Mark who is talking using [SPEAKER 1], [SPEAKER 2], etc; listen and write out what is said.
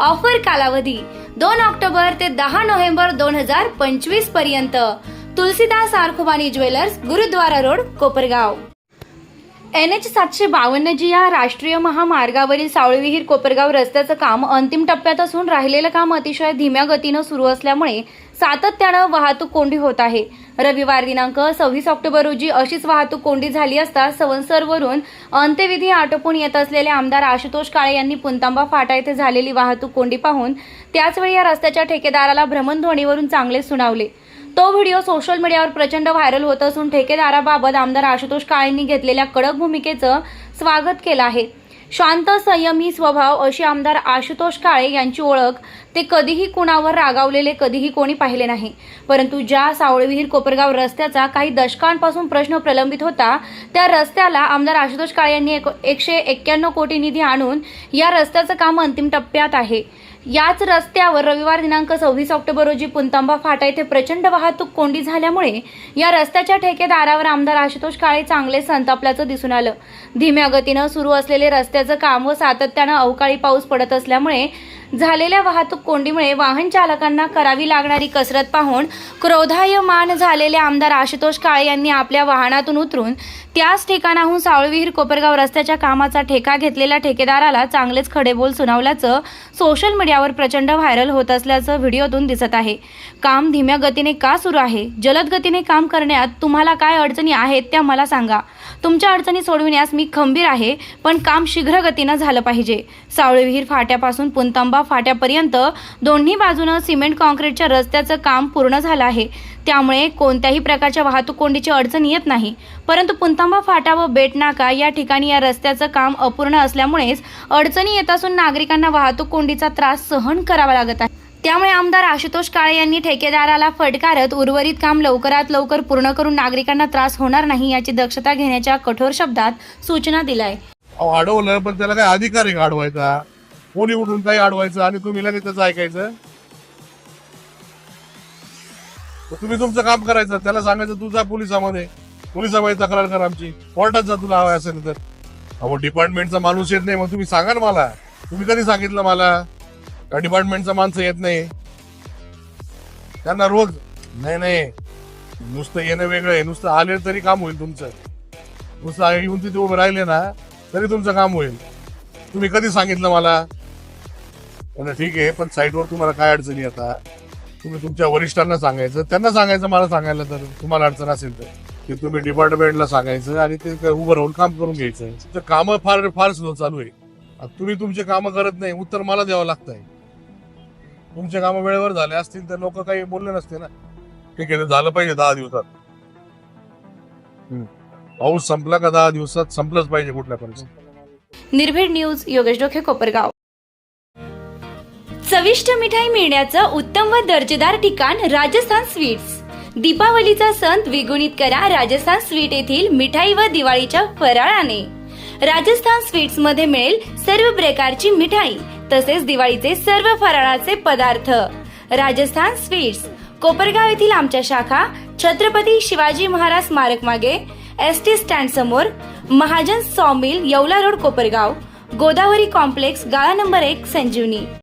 [SPEAKER 1] Offer कालावधी दोन October ते दहा नोव्हेंबर दोन हजार पंचवीसपर्यंत. Tulsidas आरखुबानी jewellers Gurudwara road Kopargaon. N H सातशे बावन्न जी या राष्ट्रीय महामार्गावरील सावळविहीर कोपरगाव रस्त्याचं काम अंतिम टप्प्यात असून राहिलेलं काम अतिशय धीम्या गतीनं सुरू असल्यामुळे सातत्यानं वाहतूक कोंडी होत आहे. रविवार दिनांक सव्वीस ऑक्टोबर रोजी अशीच वाहतूक कोंडी झाली असता सवनसरवरून अंत्यविधी आटोपून येत असलेले आमदार आशुतोष काळे यांनी पुंतांबा फाटा येथे झालेली वाहतूक कोंडी पाहून त्याचवेळी या रस्त्याच्या ठेकेदाराला भ्रमणध्वनीवरून चांगले सुनावले. तो व्हिडिओ सोशल मीडियावर प्रचंड व्हायरल होत असून ठेकेदाराबाबत आमदार आशुतोष काळेंनी घेतलेल्या कडक भूमिकेचं स्वागत केलं आहे. शांत संयमी स्वभाव अशी आमदार आशुतोष काळे यांची ओळख ते कधीही कुणावर रागावलेले कधीही कोणी पाहिले नाही. परंतु ज्या सावळविहीर कोपरगाव रस्त्याचा काही दशकांपासून प्रश्न प्रलंबित होता त्या रस्त्याला आमदार आशुतोष काळे यांनी एक- एकशे एक्क्याण्णव कोटी निधी आणून या रस्त्याचं काम अंतिम टप्प्यात आहे. याच रस्त्यावर रविवार दिनांक सव्वीस ऑक्टोबर रोजी पुंतांबा फाटा येथे प्रचंड वाहतूक कोंडी झाल्यामुळे या रस्त्याच्या ठेकेदारावर आमदार आशुतोष काळे चांगले संतापल्याचं दिसून आलं. धीम्या गतीनं सुरू असलेले रस्त्याचं काम व सातत्यानं अवकाळी पाऊस पडत असल्यामुळे झालेल्या वाहतूक कोंडीमुळे वाहन चालकांना करावी लागणारी कसरत पाहून क्रोधायमान झालेले आमदार आशुतोष काळे यांनी आपल्या वाहनातून उतरून त्याच ठिकाणाहून सावळविहीर कोपरगाव रस्त्याच्या कामाचा ठेका घेतलेल्या ठेकेदाराला चांगलेच खडेबोल सुनावल्याचं सोशल मीडियावर प्रचंड व्हायरल होत असल्याचं व्हिडिओतून दिसत आहे. काम धीम्या गतीने का सुरू आहे? जलद गतीने काम करण्यात तुम्हाला काय अडचणी आहेत त्या मला सांगा. तुमच्या अडचणी सोडविण्यास मी खंबीर आहे पण काम शीघ्र गतीनं झालं पाहिजे. सावळविहीर फाट्यापासून पुंतांबा फाट्यापर्यंत दोन्ही बाजूनं सिमेंट कॉन्क्रीटच्या रस्त्याचं काम पूर्ण झालं आहे. त्यामुळे कोणत्याही प्रकारच्या वाहतूक कोंडीची अडचण येत नाही. परंतु पुंतांबा फाटा व बेटनाका या ठिकाणी या रस्त्याचं काम अपूर्ण असल्यामुळेच अडचणी येत असून नागरिकांना वाहतूक कोंडीचा त्रास सहन करावा लागत आहे. त्यामुळे आमदार आशुतोष काळे यांनी ठेकेदाराला फटकारत उर्वरित काम लवकरात लवकर पूर्ण करून नागरिकांना त्रास होणार नाही याची दक्षता घेण्याच्या कठोर शब्दात सूचना दिलाय.
[SPEAKER 2] अडवलं पण त्याला काय अधिकार आहे अडवायचा? कोणी उठून काही अडवायचं आणि तुम्ही लगेच ऐकायचं? तुम्ही तुमचं काम करायचं त्याला सांगायचं तू जा पोलिसामध्ये पोलिसामध्ये तक्रार कर आमची कोर्टात जा तुला हवं असेल तर. अहो डिपार्टमेंटचा माणूस येत नाही मग तुम्ही सांगा ना मला. तुम्ही कधी सांगितलं मला? का डिपार्टमेंटचा माणसं येत नाही. त्यांना रोज नाही नाही. नुसतं येणं वेगळं आहे. नुसतं आले तरी काम होईल तुमचं. नुसतं येऊन तिथे उभे राहिले ना तरी तुमचं काम होईल. तुम्ही कधी सांगितलं मला? म्हणलं ठीक आहे पण साईटवर तुम्हाला काय अडचणी आता? तुम्ही तुमच्या वरिष्ठांना सांगायचं. त्यांना सांगायचं मला सांगायला तर तुम्हाला अडचण असेल तर. की तुम्ही डिपार्टमेंटला सांगायचं आणि ते उभं राहून काम करून घ्यायचं. तर कामं फार फार सुद्धा चालू आहे. तुम्ही तुमचे कामं करत नाही उत्तर मला द्यावं लागतंय. तुमचे कामं वेळेवर झाले असतील तर लोक काही बोलले नसते ना. ठीक आहे ते झालं पाहिजे दहा दिवसात. पाऊस संपला का दहा दिवसात संपलंच पाहिजे कुठल्या परिस्थितीत
[SPEAKER 1] निर्भीड न्यूज योगेश डोखे कोपरगाव. चविष्ट मिठाई मिळण्याचं उत्तम व दर्जेदार ठिकाण राजस्थान स्वीट्स. दीपावलीचा सण द्विगुणित करा राजस्थान स्वीट येथील मिठाई व दिवाळीच्या फराळाने. राजस्थान स्वीट्समध्ये मिळेल सर्व प्रकारची मिठाई. तसेच दिवाळीचे सर्व फराळाचे पदार्थ. राजस्थान स्वीट्स कोपरगाव येथील आमच्या शाखा छत्रपती शिवाजी महाराज स्मारक मागे एस टी स्टँड समोर Mahajan sawmill Yeola road Kopargaon Godavari complex गाळा नंबर एक संजीवनी.